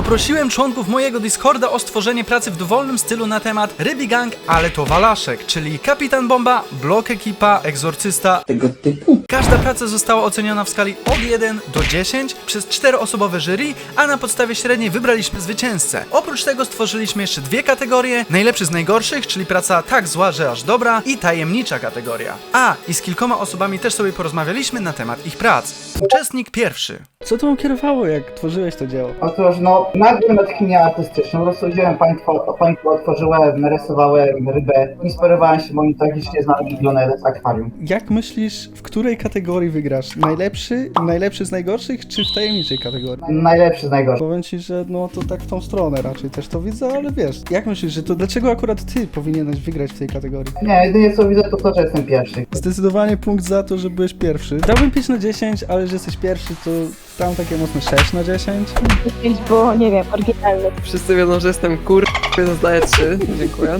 Poprosiłem członków mojego Discorda o stworzenie pracy w dowolnym stylu na temat Rybi Gang, ale to Walaszek, czyli Kapitan Bomba, Blok Ekipa, Egzorcysta. tego typu. Każda praca została oceniona w skali od 1 do 10 przez czteroosobowe jury, a na podstawie średniej wybraliśmy zwycięzcę. Oprócz tego stworzyliśmy jeszcze dwie kategorie, najlepszy z najgorszych, czyli praca tak zła, że aż dobra i tajemnicza kategoria. A, i z kilkoma osobami też sobie porozmawialiśmy na temat ich prac. Uczestnik pierwszy. Co tobą kierowało, jak tworzyłeś to dzieło? Otóż no, nazwę na technikę artystyczną, wziąłem państwo, państwo otworzyłem, narysowałem rybę, inspirowałem się moim tragicznie znanym milionerem z akwarium. Jak myślisz, w której kategorii wygrasz? Najlepszy, najlepszy z najgorszych, czy w tajemniczej kategorii? Najlepszy z najgorszych. Powiem ci, że no to tak w tą stronę raczej też to widzę, ale wiesz, jak myślisz, że to dlaczego akurat ty powinieneś wygrać w tej kategorii? Nie, jedynie co widzę to to, że jestem pierwszy. Zdecydowanie punkt za to, że byłeś pierwszy. Dałbym 5 na 10, ale że jesteś pierwszy, to tam takie mocne 6 na 10. 10, bo nie wiem, oryginalny. Wszyscy wiedzą, że jestem kur... więc zdaję 3. Dziękuję.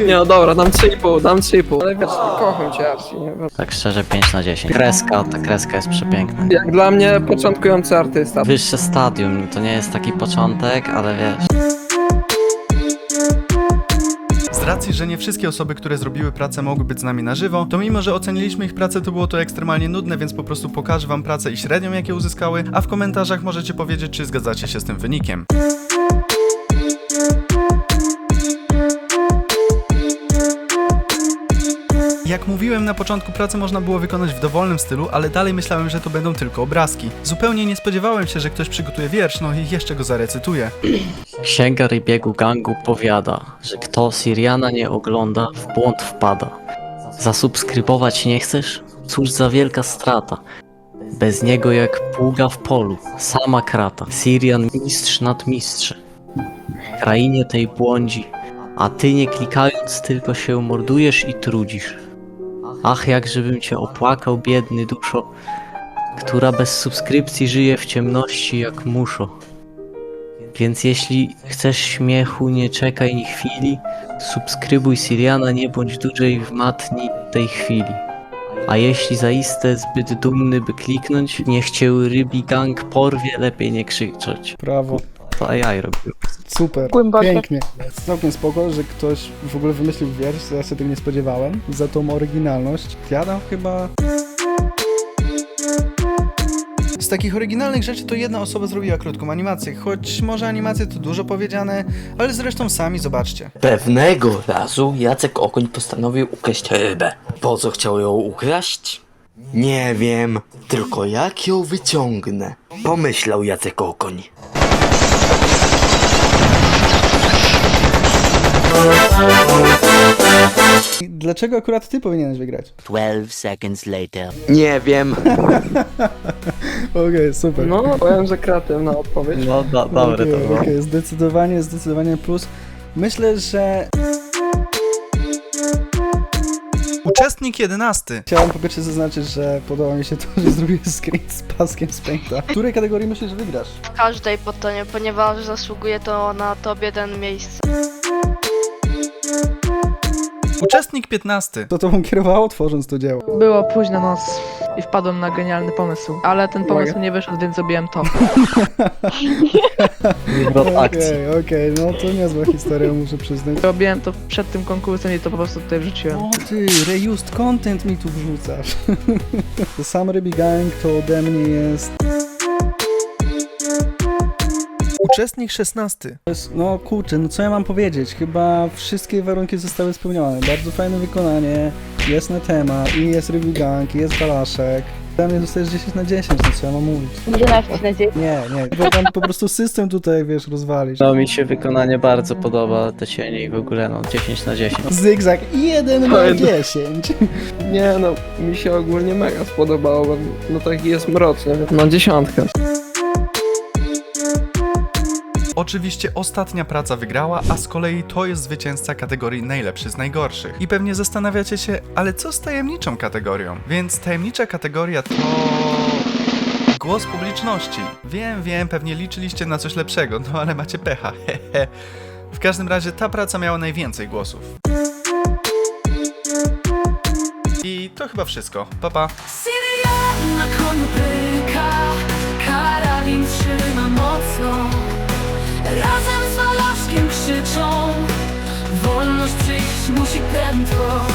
Nie no dobra, dam 3,5, dam 3,5. Ale wiesz, kocham cię Archie, nie? Tak szczerze 5 na 10. Kreska, ta kreska jest przepiękna. Jak dla mnie początkujący artysta. Wyższe stadium, to nie jest taki początek, ale wiesz. Z racji, że nie wszystkie osoby, które zrobiły pracę mogły być z nami na żywo, to mimo, że oceniliśmy ich pracę, to było to ekstremalnie nudne, więc po prostu pokażę wam pracę i średnią, jakie uzyskały, a w komentarzach możecie powiedzieć, czy zgadzacie się z tym wynikiem. Jak mówiłem na początku, pracę można było wykonać w dowolnym stylu, ale dalej myślałem, że to będą tylko obrazki. Zupełnie nie spodziewałem się, że ktoś przygotuje wiersz, no i jeszcze go zarecytuję. Księga rybiegu gangu powiada, że kto Siriana nie ogląda, w błąd wpada. Zasubskrybować nie chcesz? Cóż za wielka strata. Bez niego jak pługa w polu, sama krata. Sirian mistrz nad mistrze. W krainie tej błądzi, a ty nie klikając tylko się mordujesz i trudzisz. Ach, jak żebym cię opłakał, biedny duszo, która bez subskrypcji żyje w ciemności jak muszo. Więc jeśli chcesz śmiechu, nie czekaj ni chwili, subskrybuj Siriana, nie bądź dłużej w matni tej chwili. A jeśli zaiste zbyt dumny, by kliknąć, niech cię rybi gang porwie, lepiej nie krzyczeć. Brawo. To AI robił. Super, Głębokie. pięknie. Całkiem spoko, że ktoś w ogóle wymyślił wiersz, ja się tego nie spodziewałem. Za tą oryginalność. Ja dam chyba... Z takich oryginalnych rzeczy to jedna osoba zrobiła krótką animację, choć może animacje to dużo powiedziane, ale zresztą sami zobaczcie. Pewnego razu Jacek Okoń postanowił ukraść rybę. Po co chciał ją ukraść? Nie wiem, tylko jak ją wyciągnę? Pomyślał Jacek Okoń. Dlaczego akurat ty powinieneś wygrać? 12 seconds later. Nie wiem. Okej, super. No, powiem, że kreatywna odpowiedź. No, do, dobre Okej, to było. okej, zdecydowanie, zdecydowanie plus. Myślę, że Uczestnik jedenasty. chciałem po pierwsze zaznaczyć, że podoba mi się to, że zrobiłeś screen z paskiem z Painta. W której kategorii myślisz, że wygrasz? w każdej potonie, ponieważ zasługuje to na top 1 miejsce. Uczestnik piętnasty. To tobą kierowało tworząc to dzieło. Było późna noc i wpadłem na genialny pomysł, ale ten pomysł Uwaga. nie wyszedł, więc zrobiłem to. Zwrot akcji. Okej, okej, no to niezła historia, muszę przyznać. Robiłem to przed tym konkursem i to po prostu tutaj wrzuciłem. O ty, reused content mi tu wrzucasz. to sam Rybi Gang to ode mnie jest... Uczestnik szesnasty. to jest- No kurczę, no co ja mam powiedzieć? Chyba wszystkie warunki zostały spełnione. Bardzo fajne wykonanie, jest na temat, i jest Rybi Gang, i jest Balaszek. Dla mnie dostajesz 10 na 10, no co ja mam mówić? 11 na 10. Nie, nie, bo tam po prostu system tutaj, wiesz, rozwalisz. No mi się wykonanie bardzo podoba, te cienie i w ogóle no 10 na 10. Zygzak 1 na Fajne. 10. Nie no, mi się ogólnie mega spodobało, bo no taki jest mroczny. Na dziesiątkę. Oczywiście ostatnia praca wygrała, a z kolei to jest zwycięzca kategorii najlepszy z najgorszych. I pewnie zastanawiacie się, ale co z tajemniczą kategorią? Więc tajemnicza kategoria to... Głos publiczności. Wiem, wiem, pewnie liczyliście na coś lepszego, no ale macie pecha, hehe. W każdym razie ta praca miała najwięcej głosów. I to chyba wszystko. Pa, pa. Krzyczą. Wolność przyjść musi prędko